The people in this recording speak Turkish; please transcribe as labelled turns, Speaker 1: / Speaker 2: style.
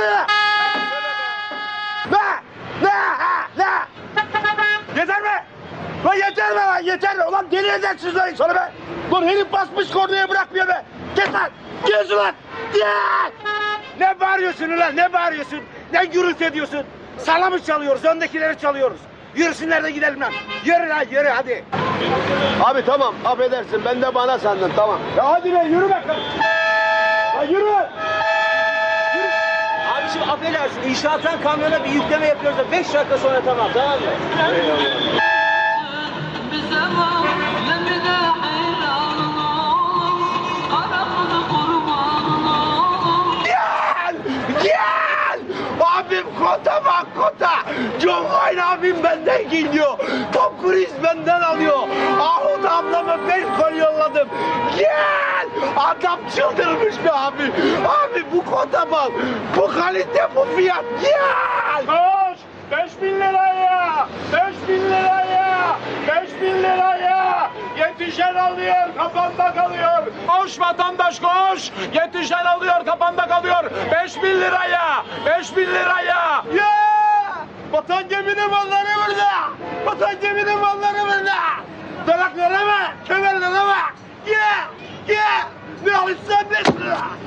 Speaker 1: Lan. Ne? Ne? Ne? Yeter mi? Lan yeter mi lan? Yeter mi? Ulan deli edersiniz lan insanı be. Lan herif basmış kornaya bırakmıyor be. Git lan. Gez ulan. Git. Ne bağırıyorsun ulan? Ne bağırıyorsun? Ne gürültü ediyorsun? Sana mı çalıyoruz? Öndekileri çalıyoruz. Yürüsünler de gidelim lan. Yürü lan yürü hadi. Abi tamam affedersin ben de bana sandın tamam. Ya hadi be yürü bakalım. Ya yürü
Speaker 2: şimdi affedersin inşaattan kamyona bir yükleme yapıyoruz da 5 dakika sonra tamam tamam mı?
Speaker 1: Eyvallah. abim kota bak kota. John abim benden geliyor. Tom Cruise benden alıyor. Ahu da Adam çıldırmış be abi. Abi bu kota bak. Bu kalite bu fiyat. Gel!
Speaker 3: Koş! 5000 liraya! 5000 liraya! 5000 liraya! Yetişen alıyor, kafanda kalıyor. Koş vatandaş koş! Yetişen alıyor, kafanda kalıyor. 5000 liraya! 5000 liraya!
Speaker 1: Ya! Vatan geminin malları burada. il se baisse là